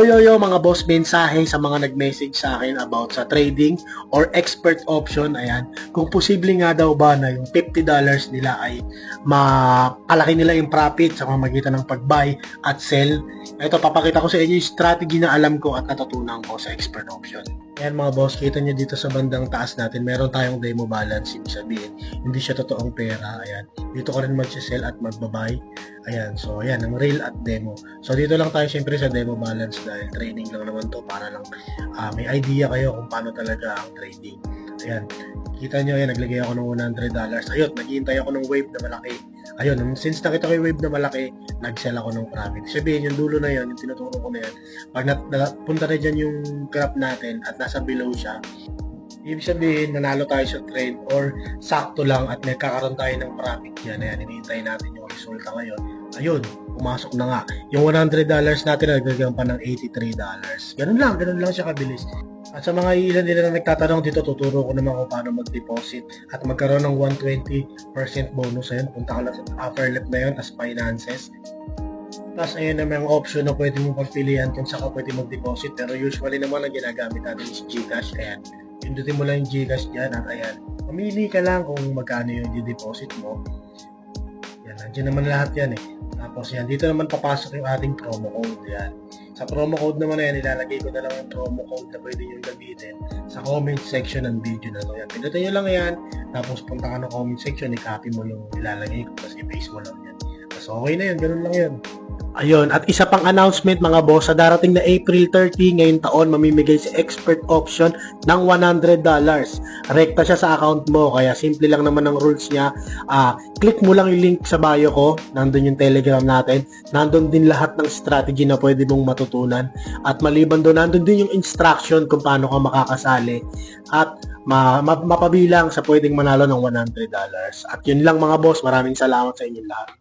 Yo, yo, yo, mga boss, mensahe sa mga nag-message sa akin about sa trading or expert option. Ayan, kung posible nga daw ba na yung $50 nila ay makalaki nila yung profit sa pamamagitan ng pag-buy at sell. Ito, papakita ko sa inyo yung strategy na alam ko at natutunan ko sa expert option. Ayan mga boss, kita nyo dito sa bandang taas natin, meron tayong demo balance. Ibig sabihin, hindi siya totoong pera. Ayan, dito ka rin mag-sell at mag-buy. Ayan, so ayan, ang real at demo. So dito lang tayo syempre sa demo balance dahil trading lang naman to para lang ah, may idea kayo kung paano talaga ang trading. Ayan, kita nyo, ayan, naglagay ako ng $100. Ayun, naghihintay ako ng wave na malaki. Ayun, since nakita ko yung wave na malaki, nag-sell ako ng profit. Sabihin, yung dulo na yun, yung tinuturo ko na yun, pag nat- napunta na dyan yung graph natin at nasa below siya, ibig sabihin, nanalo tayo sa trade or sakto lang at nagkakaroon tayo ng profit yan. Ayan, hinihintay natin yung resulta ngayon. Ayun, pumasok na nga. Yung $100 natin, nagdagan pa ng $83. Ganun lang, ganun lang siya kabilis. At sa mga ilan nila na nagtatanong dito, tuturo ko naman kung paano mag-deposit at magkaroon ng 120% bonus. Ayun, punta ka lang sa upper left na yun, tas finances. Tapos ayun naman ang option na pwede mo pagpilian kung saan ka pwede mag-deposit. Pero usually naman ang ginagamit natin is Gcash. Ayan, pindutin mo lang yung Gcash dyan at ayan, mamili ka lang kung magkano yung di-deposit mo. Yan, nandiyan naman lahat yan eh. Tapos yan, dito naman papasok yung ating promo code. Yan. Sa promo code naman na yan, ilalagay ko na lang yung promo code na pwede nyo gamitin sa comment section ng video na to. Yan, pindutin nyo lang yan. Tapos punta ka ng comment section, i-copy mo yung ilalagay ko, tapos i-paste mo lang yan. Tapos okay na yun, ganun lang yun. Ayun, at isa pang announcement mga boss, sa darating na April 30 ngayong taon, mamimigay si Expert Option ng $100. Rekta siya sa account mo, kaya simple lang naman ang rules niya. Ah, click mo lang yung link sa bio ko, nandun yung telegram natin, nandun din lahat ng strategy na pwede mong matutunan. At maliban doon, nandun din yung instruction kung paano ka makakasali. At ma- ma- mapabilang sa pwedeng manalo ng $100. At yun lang mga boss, maraming salamat sa inyong lahat.